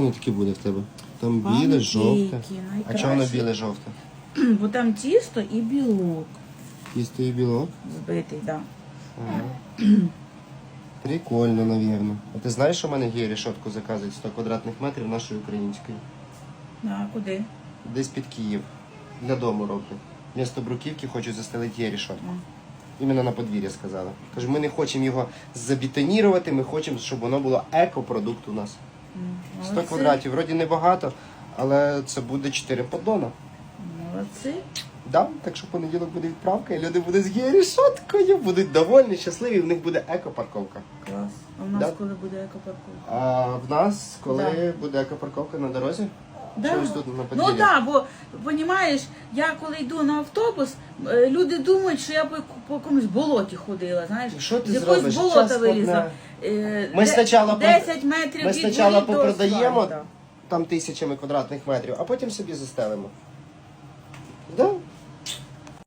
Воно таке буде в тебе. Там біле, жовте. А чого воно біле, жовте? Бо там тісто і білок Тісто і білок. збитий, так. Ага. Прикольно, навірно. А ти знаєш, що в мене є рішотку заказують 100 квадратних метрів нашої української? А куди? Десь під Київ. Для дому роблю. Вмісто бруківки хочу застелити є рішотку. Іменно на подвір'я сказали. Кажу, ми не хочемо його забетонірувати, ми хочемо, щоб воно було екопродукт у нас. М, 100 молодці. квадратів, вроді небагато, але це буде 4 поддона. Молодці. Да? Так що в понеділок буде відправка, і люди будуть з гірішоткою, будуть довольні, щасливі, в них буде екопарковка. Клас. А в нас Да. коли буде екопарковка? А в нас, коли Да. буде екопарковка на дорозі, Да. чи ось тут на Ну так, бо розумієш, я коли йду на автобус, е, люди думають, що я по, по якомусь болоті ходила, знаєш, Що ти з якогось зробиш? болота Час вилізла. Е, Ми де- спочатку 10 метрів Ми від спочатку воріт до попродаємо асфальта. там тисячами квадратних метрів, а потім собі застелимо. Да?